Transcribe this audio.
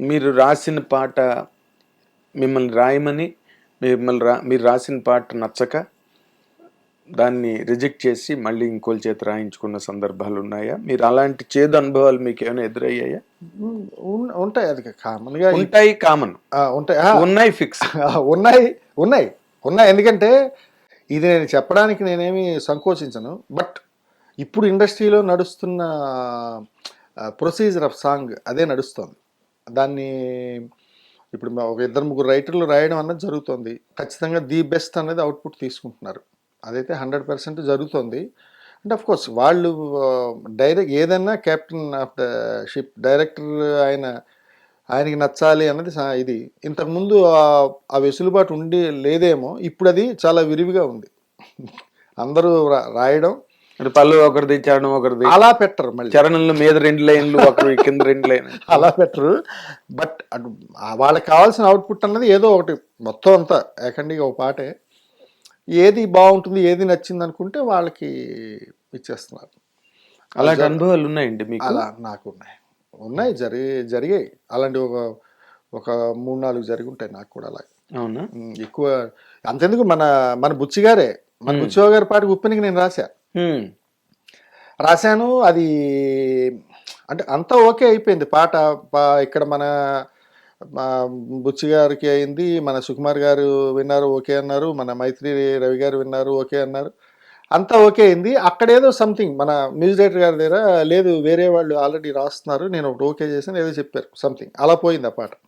మీరు రాసిన పాట మిమ్మల్ని రాయమని మిమ్మల్ని రా మీరు రాసిన పాట నచ్చక దాన్ని రిజెక్ట్ చేసి మళ్ళీ ఇంకోళ్ళ చేత రాయించుకున్న సందర్భాలు ఉన్నాయా? మీరు అలాంటి చేదు అనుభవాలు మీకు ఏమైనా ఎదురయ్యాయా? ఉంటాయి అది కామన్గా ఉంటాయి కామన్. ఉంటాయి. ఉన్నాయి ఫిక్స్. ఉన్నాయి ఉన్నాయి ఉన్నాయి. ఎందుకంటే ఇది నేను చెప్పడానికి నేనేమి సంకోచించను. బట్ ఇప్పుడు ఇండస్ట్రీలో నడుస్తున్న ప్రొసీజర్ ఆఫ్ సాంగ్ అదే నడుస్తుంది. దాన్ని ఇప్పుడు మా ఒక ఇద్దరు ముగ్గురు రైటర్లు రాయడం అన్నది జరుగుతుంది. ఖచ్చితంగా ది బెస్ట్ అనేది అవుట్పుట్ తీసుకుంటున్నారు. అదైతే హండ్రెడ్ పర్సెంట్ జరుగుతుంది. అండ్ ఆఫ్ కోర్స్ వాళ్ళు డైరెక్ట్ ఏదైనా captain of the ship director ఆయన ఆయనకి నచ్చాలి అన్నది ఇది. ఇంతకుముందు ఆ- వెసులుబాటు ఉండి లేదేమో ఇప్పుడు అది చాలా విరివిగా ఉంది. అందరూ రా- రాయడం పళ్ళు ఒకరిది చరణం ఒకరిది అలా పెట్టరు మళ్ళీ. చరణంలో మీద రెండు లైన్లు ఒకరు కింద రెండు లైన్లు. అలా పెట్టరు. బట్ వాళ్ళకి కావాల్సిన అవుట్పుట్ అన్నది ఏదో ఒకటి మొత్తం అంతా ఏకండిగా ఒక పాటే. ఏది బాగుంటుంది ఏది నచ్చింది అనుకుంటే వాళ్ళకి ఇచ్చేస్తున్నారు. అలాంటి అనుభవాలు ఉన్నాయండి మీకు? అలా నాకు ఉన్నాయి. ఉన్నాయి జరిగి జరిగాయి. అలాంటి ఒక ఒక మూడు నాలుగు జరిగి ఉంటాయి నాకు కూడా అలా అవునా? ఎక్కువ అంతెందుకు మన మన బుచ్చి గారే మన బుచ్చిబాబు గారి పాట ఉప్పెనికి నేను రాశా. హ్మ్. రాశాను అది అంటే అంతా ఓకే అయిపోయింది. పాట పా- ఇక్కడ మన బుచ్చి గారికి అయింది మన సుకుమార్ గారు విన్నారు ఓకే అన్నారు మన మైత్రి రవి గారు విన్నారు ఓకే అన్నారు. అంతా ఓకే అయింది. అక్కడేదో సంథింగ్ మన మ్యూజిక్ డైరెక్టర్ గారి దగ్గర లేదు వేరే వాళ్ళు ఆల్రెడీ రాస్తున్నారు నేను ఒకటి ఓకే చేశాను ఏదో చెప్పారు సంథింగ్ అలా పోయింది ఆ పాట.